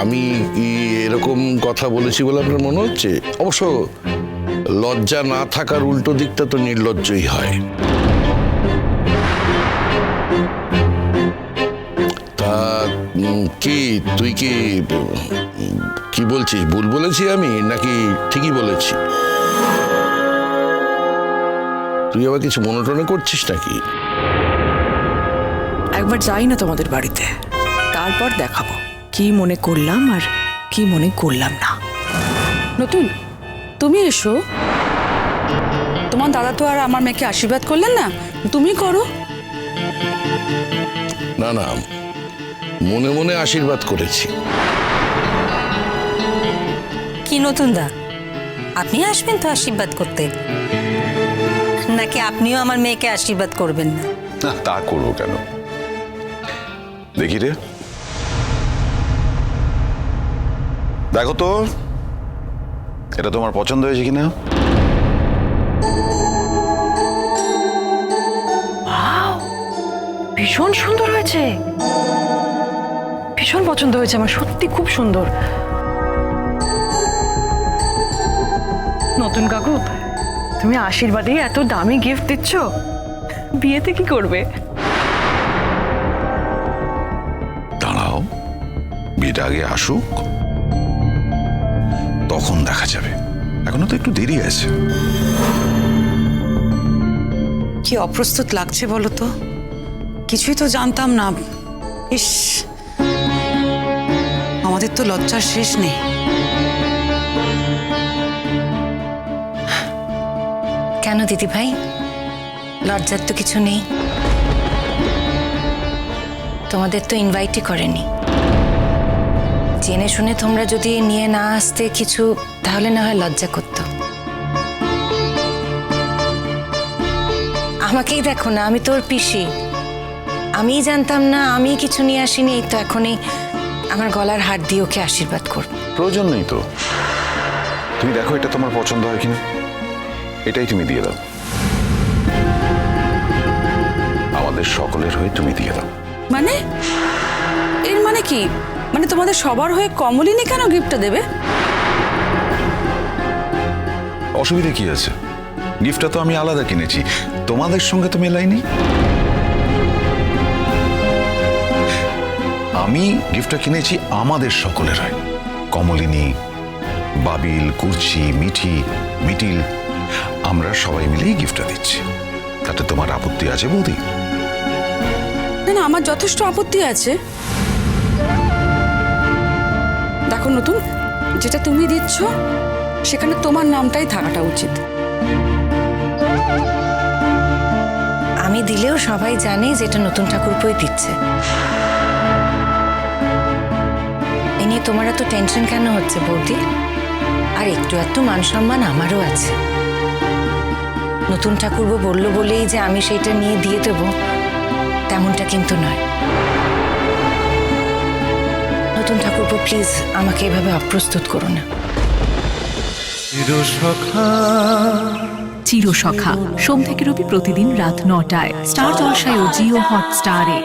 আমি কি এরকম কথা বলেছি বলে আপনার মনে হচ্ছে? অবশ্য লজ্জা না থাকার উল্টো দিকটা তো নির্লজ্জই হয়। তা কি, তুই কি কি বলছিস? ভুল বলেছি আমি? নাকি ঠিকই বলেছি? তুই আবার কিছু মনে টনে করছিস নাকি? একবার যাই না তোমাদের বাড়িতে। তারপর দেখাবো। কি মনে করলাম আর কি মনে করলাম না। নতুন তুমি এসো। তোমার দাদা তো আর আমার মেয়েকে আশীর্বাদ করলেন না তুমি করো। না না মনে মনে আশীর্বাদ করেছি। কি নতুন দা? আপনি আসবেন তো আশীর্বাদ করতে? নাকি আপনিও আমার মেয়েকে আশীর্বাদ করবেন না? না তা করব কেন? দেখি রে। দেখো তো এটা তোমার পছন্দ হয়েছে কিনা? ভীষণ সুন্দর হয়েছে। ভীষণ পছন্দ হয়েছে আমার সত্যি খুব সুন্দর। নতুন কাকু তুমি আশীর্বাদে এত দামি গিফট দিচ্ছ? বিয়েতে কি করবে? দাঁড়াও বিয়েটা আগে আসুক। তখন দেখা যাবে। এখনও তো একটু দেরি আছে। কি অপ্রস্তুত লাগছে বলো তো? কিছুই তো জানতাম না। ইস আমাদের তো লজ্জার শেষ নেই। কেন দিদি ভাই? লজ্জার তো কিছু নেই। তোমাদের তো ইনভাইটই করেনি। জেনে শুনে তোমরা যদি নিয়ে না আসতে কিছু তাহলে না হয় লজ্জা করতো। আমাকেই দেখো না আমি তোর পিসি। আমিই জানতাম না আমি কিছু নিয়ে আসিনি এই তো এখনই আমার গলার হাত দিয়ে ওকে আশীর্বাদ করব। প্রয়োজন নেই তো। তুমি দেখো এটা তোমার পছন্দ হয় কিনা। এটাই তুমি দিয়ে দাও। আমাদের সকলের হয়ে তুমি দিয়ে দাও। মানে? এর মানে কি? মানে তোমাদের সবার হয়ে কমলিনী কেন গিফটটা দেবে? অসুবিধা কি আছে? গিফটটা তো আমি আলাদা কিনেছি। তোমাদের সঙ্গে তো মেলাইনি? আমি গিফটটা কিনেছি আমাদের সকলের হয়। কমলিনী বাবিল কুরচি মিঠি মিটিল আমরা সবাই মিলেই গিফটটা দিচ্ছি। তাতে তোমার আপত্তি আছে বৌদি? না না আমার যথেষ্ট আপত্তি আছে। দেখো নতুন, যেটা তুমি দিচ্ছ, সেখানে তোমার নামটাই থাকাটা উচিত। আমি দিলেও সবাই জানে যে এটা নতুন ঠাকুরপই দিচ্ছে। এ নিয়ে তোমার এত টেনশন কেন হচ্ছে বৌদি? আর একটু একটু মান সম্মান আমারও আছে। নতুন ঠাকুরবো বলল বলেই যে আমি সেইটা নিয়ে দিয়ে দেবো, তেমনটা কিন্তু নয়। নতুন ঠাকুরপো প্লিজ আমাকে এভাবে অপ্রস্তুত করো না। চিরসখা। সোম থেকে রবি প্রতিদিন রাত নটায়। স্টার জলসায় ও জিও হটস্টারে।